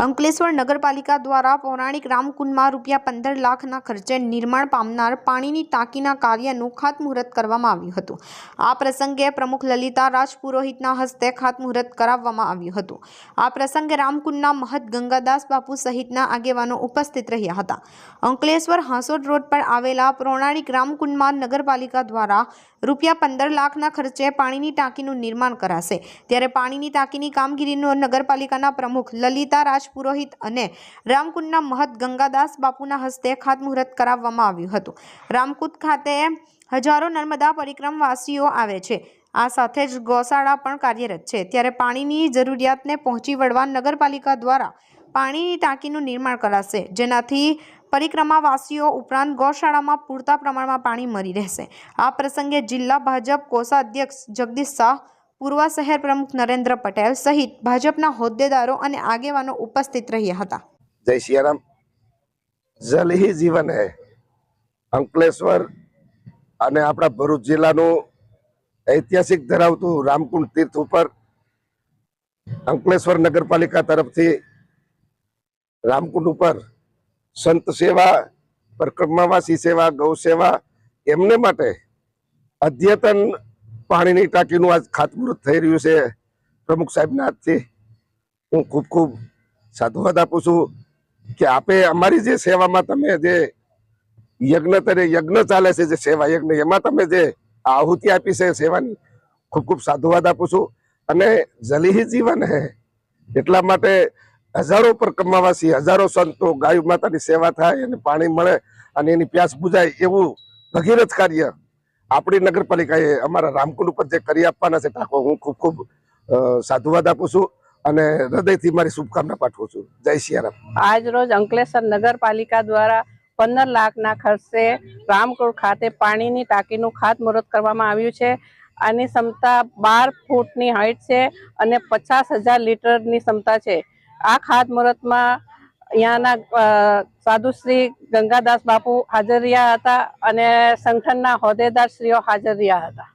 અંકલેશ્વર નગરપાલિકા દ્વારા પૌરાણિક રામકુંડમાં રૂપિયા પંદર લાખના ખર્ચે નિર્માણ પામનાર પાણીની ટાંકીના કાર્યનું ખાતમુહૂર્ત કરવામાં આવ્યું હતું. આ પ્રસંગે પ્રમુખ લલિતા રાજપુરોહિતના હસ્તે ખાતમુહૂર્ત કરાવવામાં આવ્યું હતું. આ પ્રસંગે રામકુંડના મહત ગંગાદાસ બાપુ સહિતના આગેવાનો ઉપસ્થિત રહ્યા હતા. અંકલેશ્વર હાંસોડ રોડ પર આવેલા પૌરાણિક રામકુંડમાં નગરપાલિકા દ્વારા રૂપિયા પંદર લાખના ખર્ચે પાણીની ટાંકીનું નિર્માણ કરાશે. ત્યારે પાણીની ટાંકીની કામગીરીનો નગરપાલિકાના પ્રમુખ લલિતા રાજપુરોહિત અને રામકુંડના મહત ગંગાદાસ બાપુના હસ્તે ખાતમુહૂર્ત કરાવવામાં આવ્યું હતું. રામકુંડ ખાતે હજારો નર્મદા પરિક્રમવાસીઓ આવે છે. આ સાથે જ ગૌશાળા પણ કાર્યરત છે. ત્યારે પાણીની જરૂરિયાતને પહોંચી વળવા નગરપાલિકા દ્વારા પાણીની ટાંકીનું નિર્માણ કરાશે. જેનાથી પરિક્રમાવાસીઓ ઉપરાંત ગૌશાળામાં પૂરતા પ્રમાણમાં પાણી મળી રહેશે. આ પ્રસંગે જિલ્લા ભાજપ કોષાધ્યક્ષ જગદીશ શાહ પૂર્વ શહેર પ્રમુખ નરેન્દ્ર પટેલ સહિત ભાજપના હોદ્દેદારો અને આગેવાનો ઉપસ્થિત રહ્યા હતા. જય સિયારામ. જલ હી જીવન હે. અંકલેશ્વર અને આપણા ભરૂચ જિલ્લાનું ઐતિહાસિક ધરાવતું રામકુંડ તીર્થ ઉપર અંકલેશ્વર નગરપાલિકા તરફથી રામકુંડ ઉપર સંત સેવા, પરિક્રમાવાસી સેવા, ગૌ સેવા એમને માટે અદ્યતન પાણીની ટાંકીનું આજ ખાતમુહૂર્ત થઈ રહ્યું છે. પ્રમુખ સાહેબના હાથથી હું ખૂબ ખૂબ સાધુવાદ આપું છું કે આપે અમારી જે સેવામાં તમે જે યજ્ઞ તરે યજ્ઞ ચાલે છે, જે સેવા યજ્ઞ, એમાં તમે જે આહુતિ આપી છે સેવાની, ખૂબ ખૂબ સાધુવાદ આપું છું. અને જલીહી જીવન હે, એટલા માટે હજારો પર કમાવાસી, હજારો સંતો ગાય માતાની સેવા થાય અને પાણી મળે અને એની પ્યાસ બુજાય એવું ભગીરથ કાર્ય આપણી નગરપાલિકાએ અમારા રામકુંડ ઉપર જે કરી આપવાના છે ટાંકો હું ખૂબ ખૂબ સાધુવાદ આપું છું અને હૃદયથી મારી શુભકામના પાઠવું છું. જય સિયારામ આજ રોજ અંકલેશ્વર નગરપાલિકા દ્વારા પંદર લાખના ખર્ચે રામકુંડ ખાતે પાણીની ટાંકીનું ખાતમુહૂર્ત કરવામાં આવ્યું છે. આની ક્ષમતા બાર ફૂટની હાઈટ છે અને પચાસ હજાર લીટરની ક્ષમતા છે. આ ખાતમુહૂર્તમાં અહીંયાના સાધુશ્રી સાધુ ગંગાદાસ બાપુ હાજર રહ્યા હતા અને સંગઠનના હોદ્દેદાર શ્રીઓ હાજર રહ્યા હતા.